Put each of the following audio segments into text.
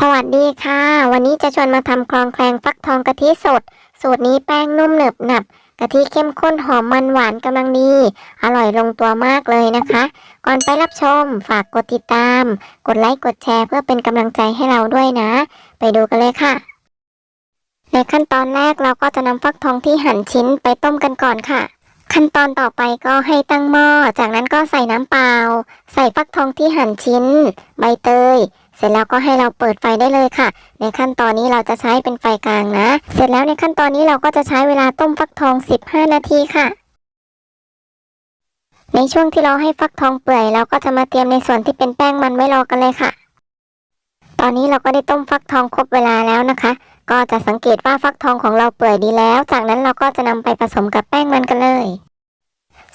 สวัสดีค่ะ วันนี้จะชวนมาทำคลองแคลงฟักทองกะทิสด สูตรนี้แป้งนุ่มหนึบหนับกะทิเข้มข้นหอมมันหวานกำลังดี อร่อยลงตัวมากเลยนะคะ ก่อนไปรับชมฝากกดติดตาม กดไลค์กดแชร์เพื่อเป็นกำลังใจให้เราด้วยนะ ไปดูกันเลยค่ะ ในขั้นตอนแรกเราก็จะนำฟักทองที่หั่นชิ้นไปต้มกันก่อนค่ะขั้นตอนต่อไปก็ให้ตั้งหม้อ จากนั้นก็ใส่น้ำเปล่า ใส่ฟักทองที่หั่นชิ้น ใบเตย เสร็จแล้วก็ให้เราเปิดไฟได้เลยค่ะ ในขั้นตอนนี้เราจะใช้เป็นไฟกลางนะ เสร็จแล้วในขั้นตอนนี้เราก็จะใช้เวลาต้มฟักทอง 15 นาทีค่ะ ในช่วงที่เราให้ฟักทองเปื่อยเราก็จะมาเตรียมในส่วนที่เป็นแป้งมันไว้รอกันเลยค่ะ ตอนนี้เราก็ได้ต้มฟักทองครบเวลาแล้วนะคะ ก็จะสังเกตว่าฟักทองของเราเปื่อยดีแล้ว จากนั้นเราก็จะนำไปผสมกับแป้งมันกันเลย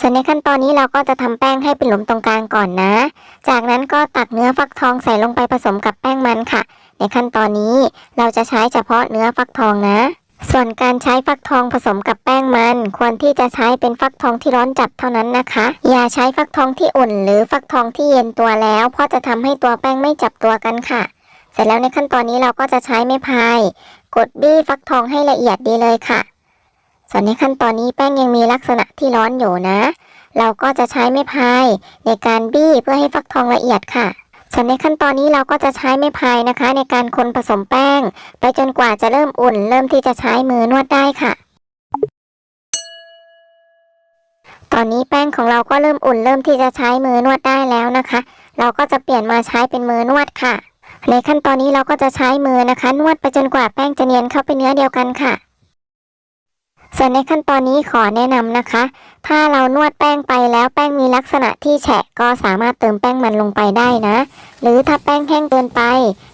ส่วนในขั้นตอนนี้เราก็จะทำแป้งให้เป็นหลุมตรงกลางก่อนนะ จากนั้นก็ตักเนื้อฟักทองใส่ลงไปผสมกับแป้งมันค่ะ ในขั้นตอนนี้เราจะใช้เฉพาะเนื้อฟักทองนะ ส่วนการใช้ฟักทองผสมกับแป้งมัน ควรที่จะใช้เป็นฟักทองที่ร้อนจัดเท่านั้นนะคะ อย่าใช้ฟักทองที่อุ่น หรือฟักทองที่เย็นตัวแล้ว เพราะจะทำให้ตัวแป้งไม่จับตัวกันค่ะ เสร็จแล้วในขั้นตอนนี้เราก็จะใช้ไม้พาย กดบี้ฟักทองให้ละเอียดดีเลยค่ะ ส่วนในขั้นตอนนี้แป้งยังมีลักษณะที่ร้อนอยู่นะ เราก็จะใช้ไม้พายในการบี้เพื่อให้ฟักทองละเอียดค่ะ ส่วนในขั้นตอนนี้เราก็จะใช้ไม้พายนะคะ ในการคนผสมแป้ง ไปจนกว่าจะเริ่มอุ่น เริ่มที่จะใช้มือนวดได้ค่ะ ตอนนี้แป้งของเราก็เริ่มอุ่น เริ่มที่จะใช้มือนวดได้แล้วนะคะ เราก็จะเปลี่ยนมาใช้เป็นมือนวดค่ะ ในขั้นตอนนี้เราก็จะใช้มือนะคะ นวดไปจนกว่าแป้งจะเนียนเข้าไปเนื้อเดียวกันค่ะ ส่วนในขั้นตอนนี้ขอแนะนำนะคะ ถ้าเรานวดแป้งไปแล้วแป้งมีลักษณะที่แฉะก็สามารถเติมแป้งมันลงไปได้นะ หรือถ้าแป้งแห้งเกินไป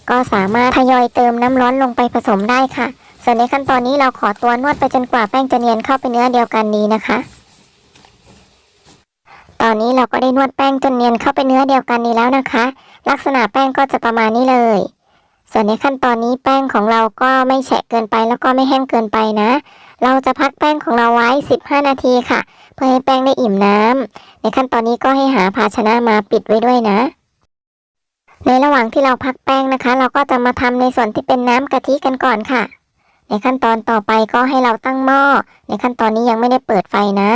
ก็สามารถทยอยเติมน้ำร้อนลงไปผสมได้ค่ะ ส่วนในขั้นตอนนี้เราขอตัวนวดไปจนกว่าแป้งจะเนียนเข้าไปเนื้อเดียวกันนี้นะคะ ตอนนี้เราก็ได้นวดแป้งจนเนียนเข้าไปเนื้อเดียวกันนี้แล้วนะคะ ลักษณะแป้งก็จะประมาณนี้เลยส่วนในขั้นตอนนี้แป้งของเราก็ไม่แฉะเกินไปแล้วก็ไม่แห้งเกินไปนะ เราจะพักแป้งของเราไว้ 15 นาทีค่ะ เพื่อให้แป้งได้อิ่มน้ำในขั้นตอนนี้ก็ให้หาภาชนะมาปิดไว้ด้วยนะ ในระหว่างที่เราพักแป้งนะคะ เราก็จะมาทำในส่วนที่เป็นน้ำกะทิกันก่อนค่ะในขั้นตอนต่อไปก็ให้เราตั้งหม้อ ในขั้นตอนนี้ยังไม่ได้เปิดไฟนะ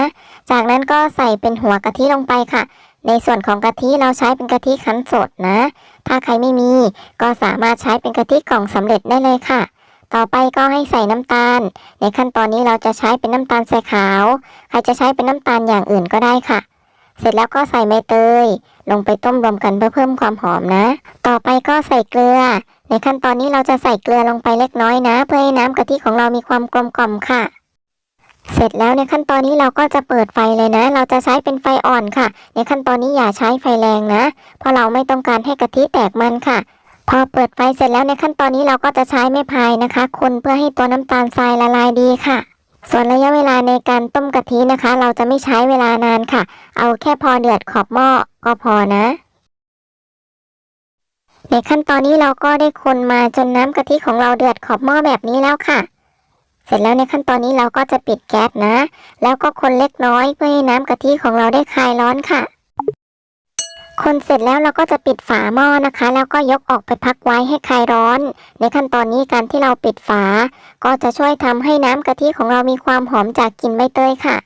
จากนั้นก็ใส่เป็นหัวกะทิลงไปค่ะ ในส่วนของกะทิเราใช้เป็นกะทิคั้นสดนะ ถ้าใครไม่มีก็สามารถใช้เป็นกะทิกล่องสำเร็จได้เลยค่ะ ต่อไปก็ให้ใส่น้ำตาล ในขั้นตอนนี้เราจะใช้เป็นน้ำตาลทรายขาว ใครจะใช้เป็นน้ำตาลอย่างอื่นก็ได้ค่ะ เสร็จแล้วก็ใส่ใบเตย ลงไปต้มรวมกันเพื่อเพิ่มความหอมนะ ต่อไปก็ใส่เกลือ ในขั้นตอนนี้เราจะใส่เกลือลงไปเล็กน้อยนะ เพื่อให้น้ำกะทิของเรามีความกลมกล่อมค่ะ เสร็จแล้วในขั้นตอนนี้เราก็จะเปิดไฟเลยนะ เราจะใช้เป็นไฟอ่อนค่ะ ในขั้นตอนนี้อย่าใช้ไฟแรงนะ เพราะเราไม่ต้องการให้กะทิแตกมันค่ะ พอเปิดไฟเสร็จแล้วในขั้นตอนนี้เราก็จะใช้ไม้พายนะคะ คนเพื่อให้ตัวน้ำตาลทรายละลายดีค่ะ ส่วนระยะเวลาในการต้มกะทินะคะ เราจะไม่ใช้เวลานานค่ะ เอาแค่พอเดือดขอบหม้อก็พอนะ ในขั้นตอนนี้เราก็ได้คนมาจนน้ำกะทิของเราเดือดขอบหม้อแบบนี้แล้วค่ะ เสร็จแล้วในขั้นตอนนี้เราก็จะปิดแก๊สนะ แล้วก็คนเล็กน้อยเพื่อให้น้ำกะทิของเราได้คลายร้อนค่ะ คนเสร็จแล้วเราก็จะปิดฝาหม้อนะคะ แล้วก็ยกออกไปพักไว้ให้คลายร้อน ในขั้นตอนนี้การที่เราปิดฝา ก็จะช่วยทำให้น้ำกะทิของเรามีความหอมจากกลิ่นใบเตยค่ะ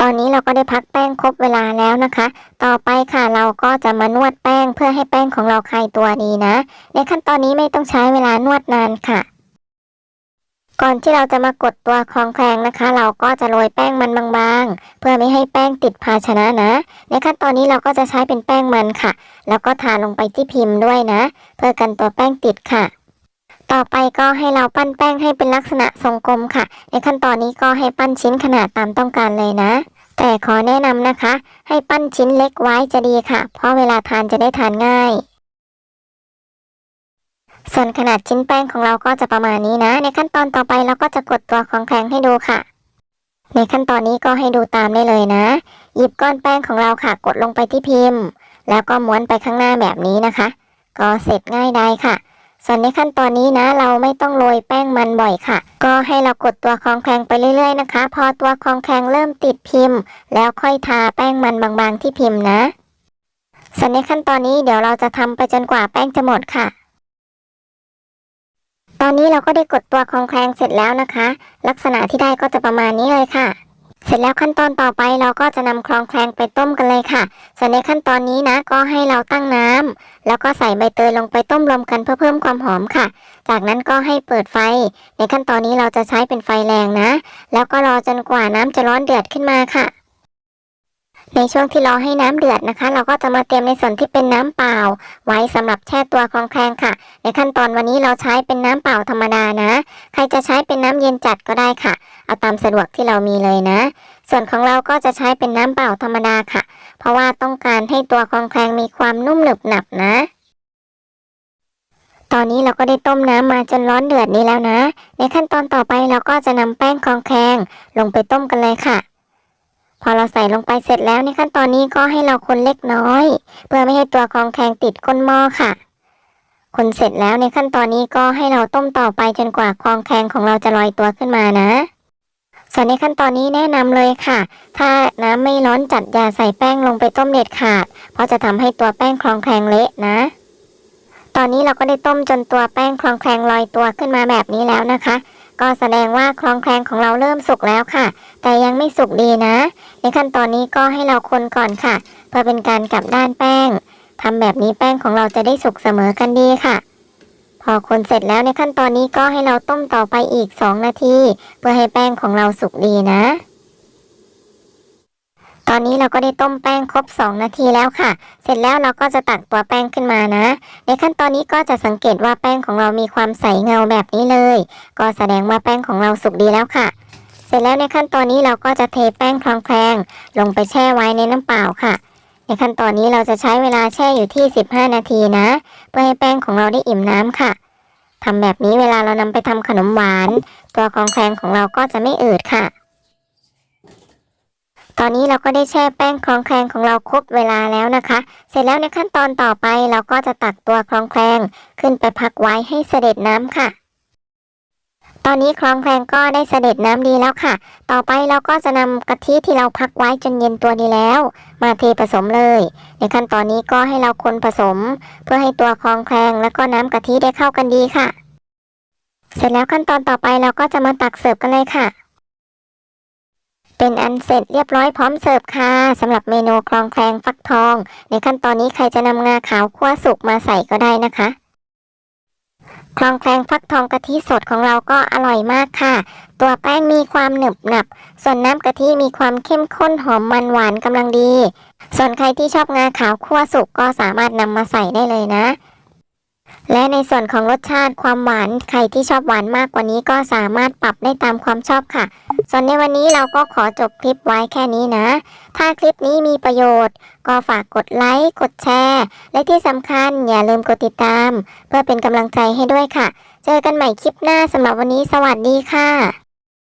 ตอนนี้เราก็ได้พักแป้งครบเวลาแล้วนะคะ ต่อไปค่ะเราก็จะมานวดแป้งเพื่อให้แป้งของเราคลายตัวดีนะ ในขั้นตอนนี้ไม่ต้องใช้เวลานวดนานค่ะ ก่อนที่เราจะมากดตัวคลองแคลงนะคะ เราก็จะโรยแป้งมันบางๆ เพื่อไม่ให้แป้งติดภาชนะนะ ในขั้นตอนนี้เราก็จะใช้เป็นแป้งมันค่ะ แล้วก็ทาลงไปที่พิมพ์ด้วยนะ เพื่อกันตัวแป้งติดค่ะ ต่อไปก็ให้เราปั้นแป้งให้เป็นลักษณะทรงกลมค่ะ ในขั้นตอนนี้ก็ให้ปั้นชิ้นขนาดตามต้องการเลยนะ แต่ขอแนะนำนะคะ ให้ปั้นชิ้นเล็กไว้จะดีค่ะ เพราะเวลาทานจะได้ทานง่าย ส่วนขนาดชิ้นแป้งของเราก็จะประมาณนี้นะ ในขั้นตอนต่อไปเราก็จะกดตัวของแข็งให้ดูค่ะ ในขั้นตอนนี้ก็ให้ดูตามได้เลยนะ หยิบก้อนแป้งของเราค่ะ กดลงไปที่พิมพ์ แล้วก็ม้วนไปข้างหน้าแบบนี้นะคะ ก็เสร็จง่ายได้ค่ะ ส่วนในขั้นตอนนี้นะ เราไม่ต้องโรยแป้งมันบ่อยค่ะ ก็ให้เรากดตัวคองแคงไปเรื่อยๆนะคะ พอตัวคองแคงเริ่มติดพิมพ์ แล้วค่อยทาแป้งมันบางๆที่พิมพ์นะ ส่วนในขั้นตอนนี้เดี๋ยวเราจะทำไปจนกว่าแป้งจะหมดค่ะ ตอนนี้เราก็ได้กดตัวคลองแคลงเสร็จแล้วนะคะ ลักษณะที่ได้ก็จะประมาณนี้เลยค่ะ เสร็จแล้วขั้นตอนต่อไปเราก็จะนำคลองแคลงไปต้มกันเลยค่ะ ส่วนในขั้นตอนนี้นะก็ให้เราตั้งน้ำแล้วก็ใส่ใบเตยลงไปต้มรวมกันเพื่อเพิ่มความหอมค่ะ จากนั้นก็ให้เปิดไฟ ในขั้นตอนนี้เราจะใช้เป็นไฟแรงนะ แล้วก็รอจนกว่าน้ำจะร้อนเดือดขึ้นมาค่ะ ในช่วงที่รอให้น้ำเดือดนะคะ เราก็จะมาเตรียมในส่วนที่เป็นน้ำเปล่า ไว้สำหรับแช่ตัวคลองแคลงค่ะ ในขั้นตอนวันนี้เราใช้เป็นน้ำเปล่าธรรมดานะ ใครจะใช้เป็นน้ำเย็นจัดก็ได้ค่ะ เอาตามสะดวกที่เรามีเลยนะ ส่วนของเราก็จะใช้เป็นน้ำเปล่าธรรมดาค่ะ เพราะว่าต้องการให้ตัวคลองแคลงมีความนุ่มหนึบหนับนะตอนนี้เราก็ได้ต้มน้ำมาจนร้อนเดือดนี้แล้วนะ ในขั้นตอนต่อไปเราก็จะนำแป้งคลองแคลงลงไปต้มกันเลยค่ะ พอเราใส่ลงไปเสร็จแล้วในขั้นตอนนี้ก็ให้เราคนเล็กน้อย เพื่อไม่ให้ตัวคลองแคลงติดก้นหม้อค่ะ คนเสร็จแล้วในขั้นตอนนี้ก็ให้เราต้มต่อไปจนกว่าคลองแคลงของเราจะลอยตัวขึ้นมานะ ส่วนในขั้นตอนนี้แนะนำเลยค่ะ ถ้าน้ำไม่ร้อนจัดอย่าใส่แป้งลงไปต้มเด็ดขาด เพราะจะทำให้ตัวแป้งคลองแคลงเละนะ ตอนนี้เราก็ได้ต้มจนตัวแป้งคลองแคลงลอยตัวขึ้นมาแบบนี้แล้วนะคะ ก็แสดงว่าคลองแคลงของเราเริ่มสุกแล้วค่ะ แต่ยังไม่สุกดีนะ ในขั้นตอนนี้ก็ให้เราคนก่อนค่ะ เพื่อเป็นการกลับด้านแป้งทำแบบนี้แป้งของเราจะได้สุกเสมอกันดีค่ะ พอคนเสร็จแล้วในขั้นตอนนี้ก็ให้เราต้มต่อไปอีก 2 นาที เพื่อให้แป้งของเราสุกดีนะ ตอนนี้เราก็ได้ต้มแป้งครบ 2 นาทีแล้วค่ะ เสร็จแล้วเราก็จะตักตัวแป้งขึ้นมานะ ในขั้นตอนนี้ก็จะสังเกตว่าแป้งของเรามีความใสเงาแบบนี้เลย ก็แสดงว่าแป้งของเราสุกดีแล้วค่ะ เสร็จแล้วในขั้นตอนนี้เราก็จะเทแป้งคลองแคลงลงไปแช่ไว้ในน้ำเปล่าค่ะ ในขั้นตอนนี้เราจะใช้เวลาแช่อยู่ที่ 15 นาทีนะ เพื่อให้แป้งของเราได้อิ่มน้ำค่ะทำแบบนี้เวลาเรานำไปทำขนมหวาน ตัวคลองแคลงของเราก็จะไม่อืดค่ะ ตอนนี้เราก็ได้แช่แป้งคลองแคลงของเราครบเวลาแล้วนะคะ เสร็จแล้วในขั้นตอนต่อไปเราก็จะตักตัวคลองแคลงขึ้นไปพักไว้ให้เสด็จน้ำค่ะ ตอนนี้คลองแคลงก็ได้เสด็จน้ำดีแล้วค่ะ ต่อไปเราก็จะนำกะทิที่เราพักไว้จนเย็นตัวดีแล้ว มาเทผสมเลย ในขั้นตอนนี้ก็ให้เราคนผสม เพื่อให้ตัวคลองแคลงแล้วก็น้ำกะทิได้เข้ากันดีค่ะ เสร็จแล้วขั้นตอนต่อไปเราก็จะมาตักเสิร์ฟกันเลยค่ะ เป็นอันเสร็จเรียบร้อยพร้อมเสิร์ฟค่ะสำหรับเมนูคลองแคลงฟักทอง ในขั้นตอนนี้ใครจะนำงาขาวคั่วสุกมาใส่ก็ได้นะคะคลองแคลงฟักทองกะทิสดของเราก็อร่อยมากค่ะ ตัวแป้งมีความหนึบหนับ ส่วนน้ำกะทิมีความเข้มข้นหอมมันหวานกำลังดี ส่วนใครที่ชอบงาขาวคั่วสุกก็สามารถนำมาใส่ได้เลยนะ และในส่วนของรสชาติความหวานใครที่ชอบหวานมากกว่านี้ก็สามารถปรับได้ตามความชอบค่ะ ส่วนในวันนี้เราก็ขอจบคลิปไว้แค่นี้นะ ถ้าคลิปนี้มีประโยชน์ ก็ฝากกดไลค์กดแชร์ และที่สำคัญอย่าลืมกดติดตาม เพื่อเป็นกำลังใจให้ด้วยค่ะ เจอกันใหม่คลิปหน้าสำหรับวันนี้สวัสดีค่ะ